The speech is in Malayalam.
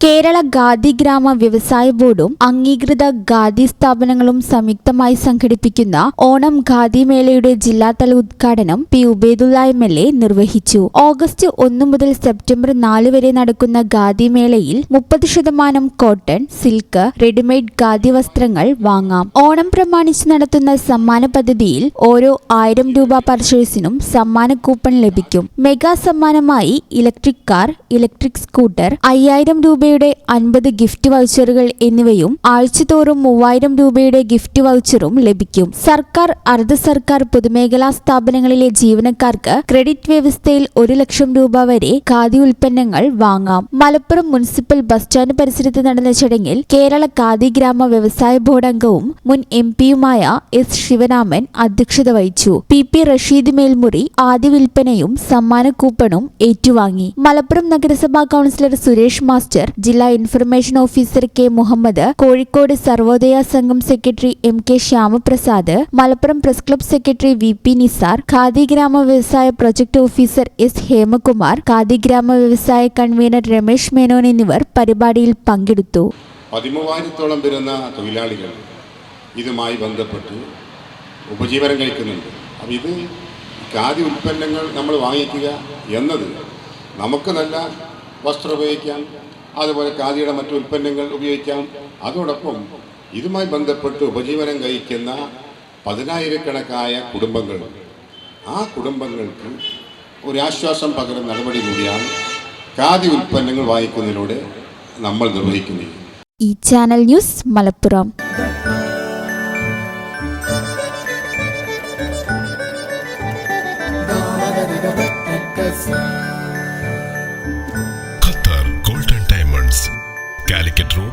കേരള ഖാദി ഗ്രാമ വ്യവസായ ബോർഡും അംഗീകൃത ഖാദി സ്ഥാപനങ്ങളും സംയുക്തമായി സംഘടിപ്പിക്കുന്ന ഓണം ഖാദി മേളയുടെ ജില്ലാതല ഉദ്ഘാടനം P. Ubaidulla M. L. A. നിർവഹിച്ചു. ഓഗസ്റ്റ് ഒന്ന് മുതൽ സെപ്റ്റംബർ നാല് വരെ നടക്കുന്ന ഖാദി മേളയിൽ മുപ്പത് ശതമാനം കോട്ടൺ സിൽക്ക് റെഡിമെയ്ഡ് ഖാദി വസ്ത്രങ്ങൾ വാങ്ങാം. ഓണം പ്രമാണിച്ച് നടത്തുന്ന സമ്മാന പദ്ധതിയിൽ ഓരോ ആയിരം രൂപ പർച്ചേസിനും സമ്മാന കൂപ്പൺ ലഭിക്കും. മെഗാ സമ്മാനമായി ഇലക്ട്രിക് കാർ ഇലക്ട്രിക് സ്കൂട്ടർ അയ്യായിരം രൂപയുടെ അൻപത് ഗിഫ്റ്റ് വൗച്ചറുകൾ എന്നിവയും ആഴ്ചതോറും മൂവായിരം രൂപയുടെ ഗിഫ്റ്റ് വൗച്ചറും ലഭിക്കും. സർക്കാർ അർദ്ധ സർക്കാർ പൊതുമേഖലാ സ്ഥാപനങ്ങളിലെ ജീവനക്കാർക്ക് ക്രെഡിറ്റ് വ്യവസ്ഥയിൽ ഒരു ലക്ഷം രൂപ വരെ ഖാദി ഉൽപ്പന്നങ്ങൾ വാങ്ങാം. മലപ്പുറം മുനിസിപ്പൽ ബസ് സ്റ്റാൻഡ് പരിസരത്ത് നടന്ന ചടങ്ങിൽ കേരള ഖാദി ഗ്രാമ വ്യവസായ ബോർഡ് അംഗവും മുൻ എം പിയുമായ എസ് ശിവരാമൻ അധ്യക്ഷത വഹിച്ചു. പി പി റഷീദ് മേൽമുറി ആദ്യ വിൽപ്പനയും സമ്മാന കൂപ്പണും ഏറ്റുവാങ്ങി. മലപ്പുറം നഗരസഭാ കൌൺസിലർ സുരേഷ് മാസ്റ്റർ ജില്ലാ information officer K Muhammad Kozhikode Sarvodaya Sangham secretary M K Shyamaprasad Malappuram press club secretary V P Nisar khadi ഗ്രാമ വ്യവസായ project officer S Hemakumar khadi ഗ്രാമ വ്യവസായ കൺവീനർ രമേശ് മേനോൻ എന്നിവർ പരിപാടിയിൽ പങ്കെടുത്തു. പതിമൂവായിരത്തോളം വരുന്ന തൊഴിലാളികൾ ഇതുമായി ബന്ധപ്പെട്ട് ഉപജീവനം കഴിക്കുന്നുണ്ട്. അപ്പം ഇത് ഖാദി ഉൽപ്പന്നങ്ങൾ നമ്മൾ വാങ്ങിക്കുക എന്നത് നമുക്ക് നല്ല വസ്ത്രം ഉപയോഗിക്കാം അതുപോലെ ഖാദിയുടെ മറ്റു ഉൽപ്പന്നങ്ങൾ ഉപയോഗിക്കാം. അതോടൊപ്പം ഇതുമായി ബന്ധപ്പെട്ട് ഉപജീവനം കഴിക്കുന്ന പതിനായിരക്കണക്കായ കുടുംബങ്ങൾ. ആ കുടുംബങ്ങൾക്ക് ഒരാശ്വാസം പകരുന്ന നടപടി കൂടിയാണ് ഖാദി ഉൽപ്പന്നങ്ങൾ വാങ്ങിക്കുന്നതിലൂടെ നമ്മൾ നിർവഹിക്കുന്നത്. ഈ channel news Malappuram. Calicut road.